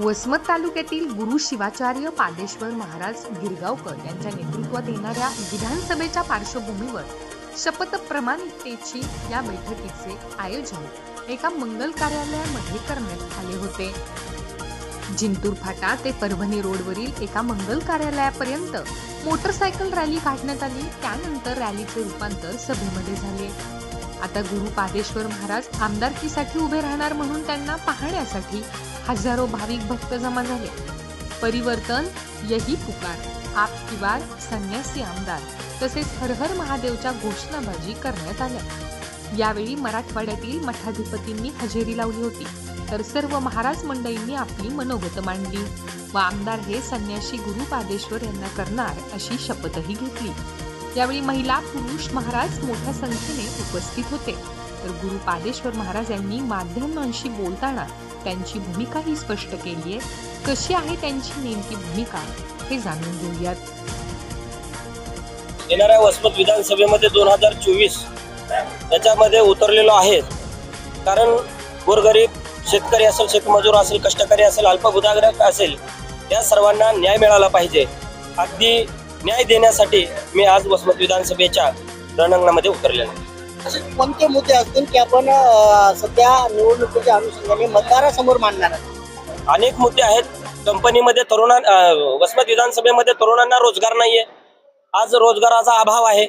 वसमत तालुक्यातील गुरु शिवाचार्य पादेश्वर महाराज गिरगावकर यांच्या नेतृत्वात येणाऱ्या विधानसभेच्या पार्श्वभूमीवर शपथ प्रमाणिकतेची या बैठकीचे आयोजन एका मंगल कार्यालयामध्ये करण्यात आले होते. जिंतूर फाटा ते परभणी रोडवरील एका मंगल कार्यालयापर्यंत मोटरसायकल रॅली काढण्यात आली. त्यानंतर रॅलीचे रूपांतर सभेमध्ये झाले. आता गुरु पादेश्वर महाराज आमदारकीसाठी उभे राहणार म्हणून त्यांना पाहण्यासाठी हजारो भाविक भक्त जमा झाले. परिवर्तन यही पुकार. आप की बार संन्यासी आमदार. तसेच हरहर महादेवच्या घोषणाबाजी करण्यात आल्या. यावेळी मराठवाड्यातील मठाधिपतींनी हजेरी लावली होती. तर सर्व महाराज मंडळींनी आपली मनोगत मांडली. व आमदार हे संन्याशी गुरु पादेश्वर यांना करणार अशी शपथही घेतली. यावेळी महिला पुरुष महाराज मोठ्या संख्येने उपस्थित होते. तर गुरु पादेश्वर महाराज यांनी माध्यमांशी बोलताना त्यांची भूमिका ही स्पष्ट केली आहे कशी आहे त्यांची नेमकी भूमिका हे जाणून घेऊयात. येणाऱ्या वसमत विधानसभेमध्ये दोन हजार चोवीस त्याच्यामध्ये उतरलेलो आहे. कारण गोरगरीब शेतकरी असेल शेतमजूर असेल कष्टकरी असेल अल्पभूधाग्रक असेल या सर्वांना न्याय मिळाला पाहिजे. अगदी न्याय देण्यासाठी मी आज वसमत विधानसभेच्या रणांगणामध्ये उतरलेलो आहे. असे कोणते मुद्दे असतील की आपण अ, सध्या निवडणुकीच्या अनुषंगाने मतदारासमोर मांडणार आहात? अनेक मुद्दे आहेत. कंपनीमध्ये तरुणां अं, वसमत विधानसभेमध्ये तरुणांना रोजगार नाहीये. आज रोजगाराचा अभाव आहे.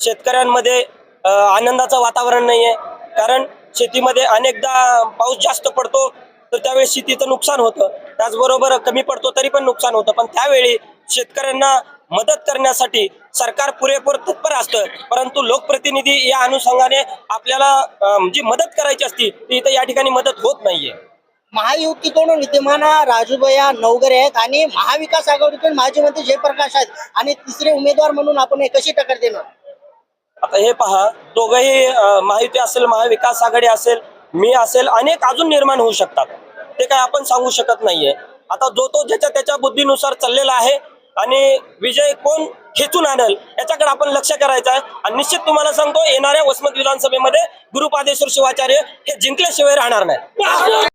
शेतकऱ्यांमध्ये अं, आनंदाचं वातावरण नाहीये. कारण शेतीमध्ये अनेकदा पाऊस जास्त पडतो तर त्यावेळी शेतीचं नुकसान होतं. त्याचबरोबर कमी पडतो तरी पण नुकसान होतं. पण त्यावेळी शेतकऱ्यांना मदत करण्यासाठी सरकार पुरेपूर तत्पर असतं. परंतु लोकप्रतिनिधी या अनुषंगाने आपल्याला जी मदत करायची असती ती इथं या ठिकाणी मदत होत नाहीये. महायुतीकडून विद्यमान राजूभया नवगरे आहेत आणि महाविकास आघाडीकडून माजी मंत्री जयप्रकाश आहेत. आणि तिसरे उमेदवार म्हणून आपण हे कशी टक्कर देणार? आता हे पहा दोघंही महायुती असेल महाविकास आघाडी असेल मी असेल अनेक अजून निर्माण होऊ शकतात. ते काय आपण सांगू शकत नाहीये. आता जो तो ज्याच्या त्याच्या बुद्धीनुसार चाललेला आहे आणि विजय कोण खेचून आणल याच्याकडे आपण लक्ष करायचं आहे. आणि निश्चित तुम्हाला सांगतो येणाऱ्या वसमत विधानसभेमध्ये गुरुपादेश्वर शिवाचार्य हे जिंकल्याशिवाय राहणार नाही.